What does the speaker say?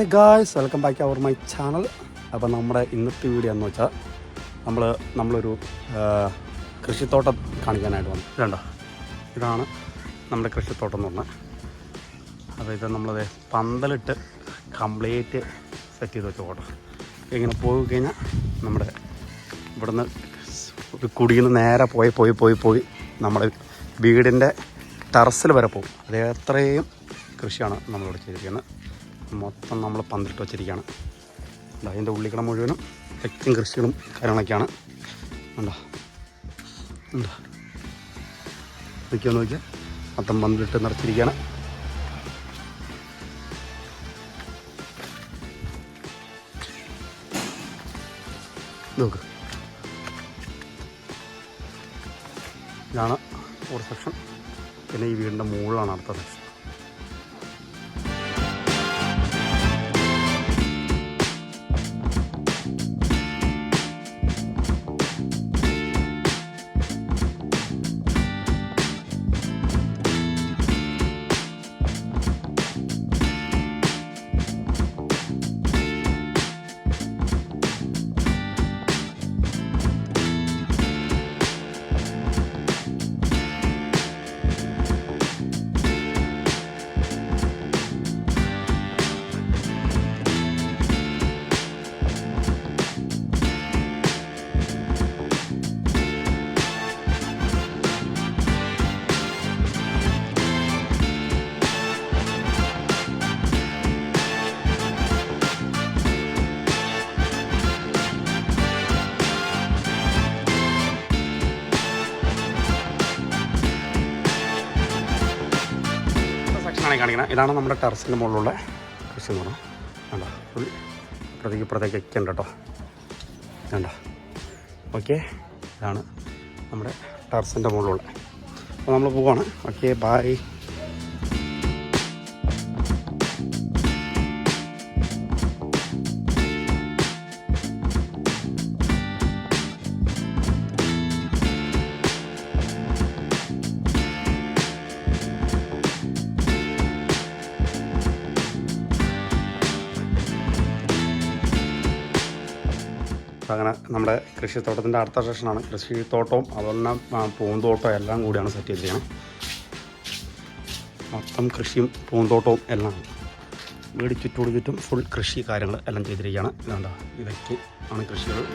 Hey guys welcome back our my channel അപ്പോൾ നമ്മുടെ ഇന്നത്തെ വീഡിയോ എന്ന് വെച്ചാൽ നമ്മൾ നമ്മളൊരു കൃഷിത്തോട്ടം കാണിക്കാനായിട്ട് വന്നു. ഇതുണ്ടോ ഇതാണ് നമ്മുടെ കൃഷിത്തോട്ടം എന്ന് പറഞ്ഞാൽ അപ്പോൾ ഇത് നമ്മളത് പന്തലിട്ട് കംപ്ലീറ്റ് സെറ്റ് ചെയ്ത് വെച്ച ഓട്ടം ഇങ്ങനെ പോയി കഴിഞ്ഞാൽ നമ്മുടെ ഇവിടുന്ന് കുടിയിൽ നിന്ന് നേരെ പോയി പോയി പോയി പോയി നമ്മുടെ വീടിന്റെ ടെറസിൽ വരെ പോകും. അത് അത്രയും കൃഷിയാണ് നമ്മളിവിടെ ചെയ്തിരിക്കുന്നത്. മൊത്തം നമ്മൾ പന്തിട്ട് വെച്ചിരിക്കുകയാണ്. അല്ല അതിന്റെ ഉള്ളിക്കട മുഴുവനും തെക്കും കൃഷികളും കാര്യങ്ങളൊക്കെയാണ്. ഉണ്ടോ ഉണ്ടോ നിൽക്കുമെന്ന് നോക്കിയാൽ മൊത്തം പന്തിട്ട് നിറച്ചിരിക്കുകയാണ്. നോക്ക്. ഇതാണ് ഒരു സെക്ഷൻ പിന്നെ ഈ വീടിന്റെ മുകളിലാണ് അടുത്ത സെക്ഷൻ സെക്ഷനാണ് കാണിക്കുന്നത് ഇതാണ് നമ്മുടെ ടെറസിന്റെ മുകളിലുള്ള കൃഷി എന്ന് പറഞ്ഞാൽ വേണ്ട ഫുൾ ഇപ്പുറത്തേക്ക് ഇപ്പുറത്തേക്ക് ഒക്കെ കേട്ടോ. വേണ്ട ഓക്കെ. ഇതാണ് നമ്മുടെ ടെറസിന്റെ മുകളിലുള്ള. അപ്പോൾ നമ്മൾ പോവാണ്. ഓക്കെ ബായ് അപ്പോൾ അങ്ങനെ നമ്മുടെ കൃഷിത്തോട്ടത്തിന്റെ അടുത്ത സെഷനാണ് കൃഷിത്തോട്ടവും അതുപോലെ പൂന്തോട്ടവും എല്ലാം കൂടിയാണ് സെറ്റ് ചെയ്യണം. മൊത്തം കൃഷിയും പൂന്തോട്ടവും എല്ലാം വീട് ചുറ്റോട് ചുറ്റും ഫുൾ കൃഷി കാര്യങ്ങൾ എല്ലാം ചെയ്തിരിക്കുകയാണ് ഇതുണ്ടോ ഇതൊക്കെ ആണ് കൃഷികൾ.